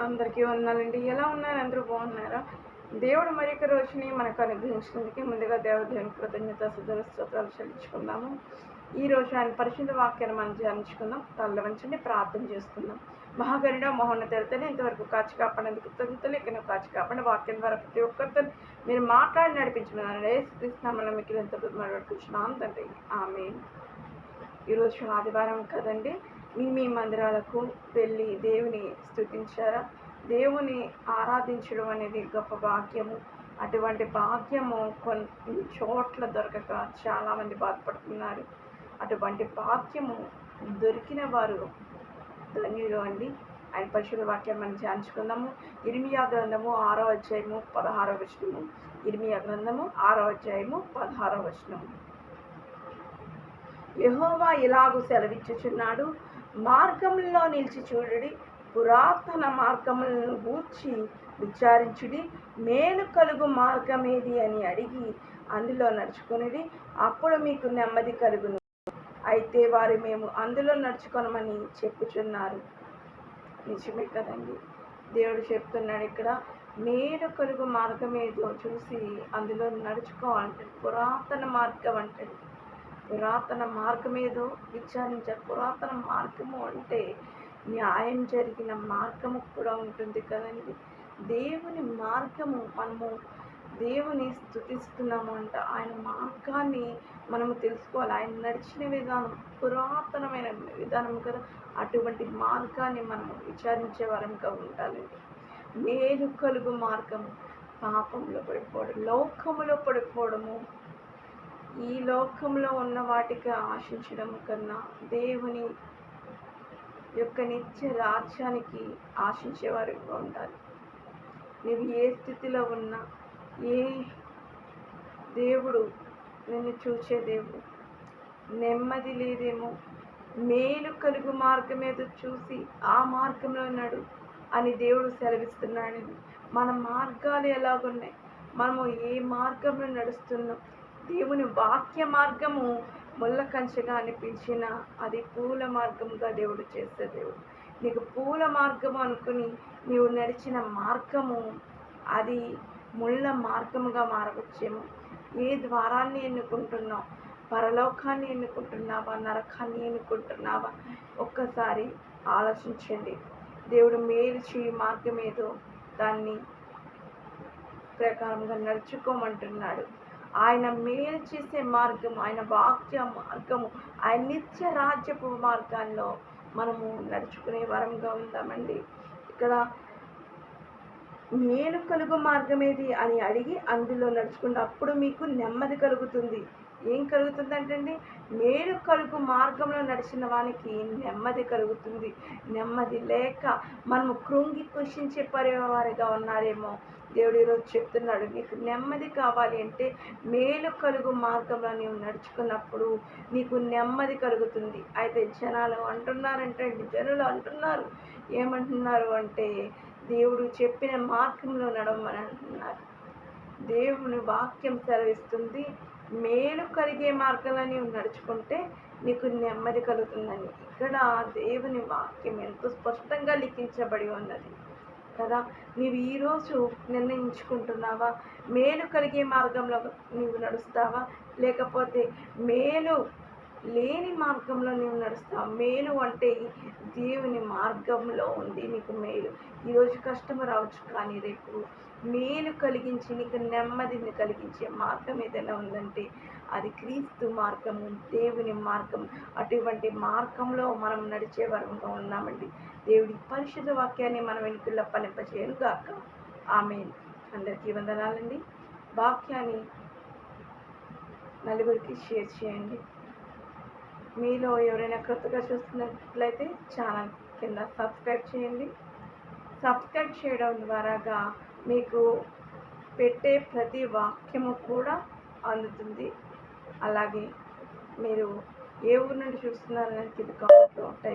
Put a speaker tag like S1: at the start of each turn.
S1: అందరికీ వందనాలండి ఎలా ఉన్నారు? అందరూ బాగున్నారా? దేవుడు మరొక రోజుని మనకు అనుగ్రహించినందుకు ముందుగా దేవదేవుని కృతజ్ఞత సుధర స్తోత్రాలు చెల్లించుకుందాము. ఈ రోజు ఆయన పరిశుద్ధ వాక్యాన్ని మనం ధ్యానించుకుందాం. తల్లవంచండి ప్రార్థన చేసుకుందాం. మహాగరుడ మోహన తెరతని ఇంతవరకు కాచి కాపాడేందుకు కృతజ్ఞతలు. ఇక్కడ కాచి కాపాడి వాక్యం ద్వారా ప్రతి ఒక్కరితో మీరు మాట్లాడి నడిపించుకున్నాను కృష్ణామల మీకు ఎంత కూర్చున్నాం తండ్రి. ఆమె ఈరోజు ఆదివారం కదండి. మీ మీ మందిరాలకు వెళ్ళి దేవుని స్థుతించారా దేవుని ఆరాధించడం అనేది గొప్ప భాగ్యము. అటువంటి భాగ్యము కొన్ని చోట్ల దొరకక చాలామంది బాధపడుతున్నారు. అటువంటి భాగ్యము దొరికిన వారు ధన్యులు అండి. ఆయన పరిశుభ్ర వాక్యం మనం ధ్యానించుకుందాము. ఇరిమియా గ్రంథము ఆరో అధ్యాయము పదహారో వచనము. ఇరిమియా గ్రంథము ఆరో అధ్యాయము పదహారో వచనము. యహోవా ఇలాగూ సెలవిచ్చుచున్నాడు. మార్గంలో నిలిచి చూడుడి. పురాతన మార్గములను గూర్చి విచారించుడి. మేలు కలుగు మార్గమేది అని అడిగి అందులో నడుచుకునిడి. అప్పుడు మీకు నెమ్మది కలుగును. అయితే వారు మేము అందులో నడుచుకొనమని చెప్పుచున్నారు. నిజమే కదండి. దేవుడు చెప్తున్నాడు ఇక్కడ మేలు కలుగు మార్గం ఏదో చూసి అందులో నడుచుకోవాలంటాడు పురాతన మార్గం అంటే పురాతన మార్గం ఏదో విచారించారు పురాతన మార్గము అంటే న్యాయం జరిగిన మార్గము కూడా ఉంటుంది కదండి. దేవుని మార్గము మనము దేవుని స్థుతిస్తున్నాము అంట. ఆయన మార్గాన్ని మనము తెలుసుకోవాలి. ఆయన నడిచిన విధానం పురాతనమైన విధానం కదా. అటువంటి మార్గాన్ని మనము విచారించే వారంగా ఉండాలండి మేలు కలుగు మార్గము పాపంలో పడిపోవడం లోకములో పడిపోవడము ఈ లోకంలో ఉన్న వాటికి ఆశించడం కన్నా దేవుని యొక్క నిత్య రాజ్యానికి ఆశించేవారుగా ఉండాలి. నువ్వు ఏ స్థితిలో ఉన్నా ఏ దేవుడు నిన్ను చూచే దేవుడు నెమ్మది లేదేమో మేలు కలుగు మార్గం ఏదో చూసి ఆ మార్గంలో ఉన్నాడు అని దేవుడు సెలవిస్తున్నాడని. మన మార్గాలు ఎలాగున్నాయి? మనము ఏ మార్గంలో నడుస్తున్నాం? దేవుని వాక్య మార్గము ముళ్ళ కంచెగా అనిపించిన అది పూల మార్గముగా దేవుడు చేసే దేవుడు. నీకు పూల మార్గము అనుకుని నీవు నడిచిన మార్గము అది ముళ్ళ మార్గముగా మారవచ్చేమో. ఏ ద్వారాన్ని ఎన్నుకుంటున్నావు? పరలోకాన్ని ఎన్నుకుంటున్నావా? నరకాన్ని ఎన్నుకుంటున్నావా? ఒక్కసారి ఆలోచించండి. దేవుడు మేలు చేయి మార్గం ఏదో దాన్ని ప్రకారంగా నడుచుకోమంటున్నాడు. ఆయన మేలు చేసే మార్గం ఆయన వాక్య మార్గము ఆయన నిత్య రాజ్యపు మార్గాల్లో మనము నడుచుకునే వరంగా ఉందామండి. ఇక్కడ మేలు కలుగు మార్గమేది అని అడిగి అందులో నడుచుకుంటే అప్పుడు మీకు నెమ్మది కలుగుతుంది. ఏం కలుగుతుందంటండి? మేలు కలుగు మార్గంలో నడిచిన వానికి నెమ్మది కలుగుతుంది. నెమ్మది లేక మనము కృంగి కృషించే పరివారిగా ఉన్నారేమో. దేవుడు ఈరోజు చెప్తున్నాడు నీకు నెమ్మది కావాలి అంటే మేలు కలుగు మార్గంలో నీవు నడుచుకున్నప్పుడు నీకు నెమ్మది కలుగుతుంది. అయితే జనాలు అంటున్నారంటే జనులు అంటున్నారు. ఏమంటున్నారు అంటే దేవుడు చెప్పిన మార్గంలో నడవమని అంటున్నారు. దేవుని వాక్యం సెలవిస్తుంది మేలు కలిగే మార్గాలని నడుచుకుంటే నీకు నెమ్మది కలుగుతుందని. ఇక్కడ దేవుని వాక్యం ఎంతో స్పష్టంగా లిఖించబడి ఉన్నది కదా. నీవు ఈరోజు నిర్ణయించుకుంటున్నావా? మేలు కలిగే మార్గంలో నీవు నడుస్తావా? లేకపోతే మేలు లేని మార్గంలో నీవు నడుస్తావు. మేలు అంటే దేవుని మార్గంలో ఉంది నీకు మేలు. ఈరోజు కష్టం రావచ్చు కానీ రేపు మేలు కలిగించి నీకు నెమ్మదిని కలిగించే మార్గం ఏదైనా ఉందంటే అది క్రీస్తు మార్గం దేవుని మార్గం. అటువంటి మార్గంలో మనం నడిచే వరంగా ఉన్నామండి. దేవుడి పరిశుద్ధ వాక్యాన్ని మనం వెనుకల్లో పనింపచేయను గాక. ఆమె అందరికీ వందనాలండి. వాక్యాన్ని నలుగురికి షేర్ చేయండి. మీలో ఎవరైనా కొత్తగా చూస్తున్నట్లయితే ఛానల్ కింద సబ్స్క్రైబ్ చేయండి. సబ్స్క్రైబ్ చేయడం ద్వారాగా మీకు పెట్టే ప్రతి వాక్యము కూడా అందుతుంది. అలాగే మీరు ఏ ఊరు నుండి చూస్తున్నారనేది కింద కామెంట్లో టైప్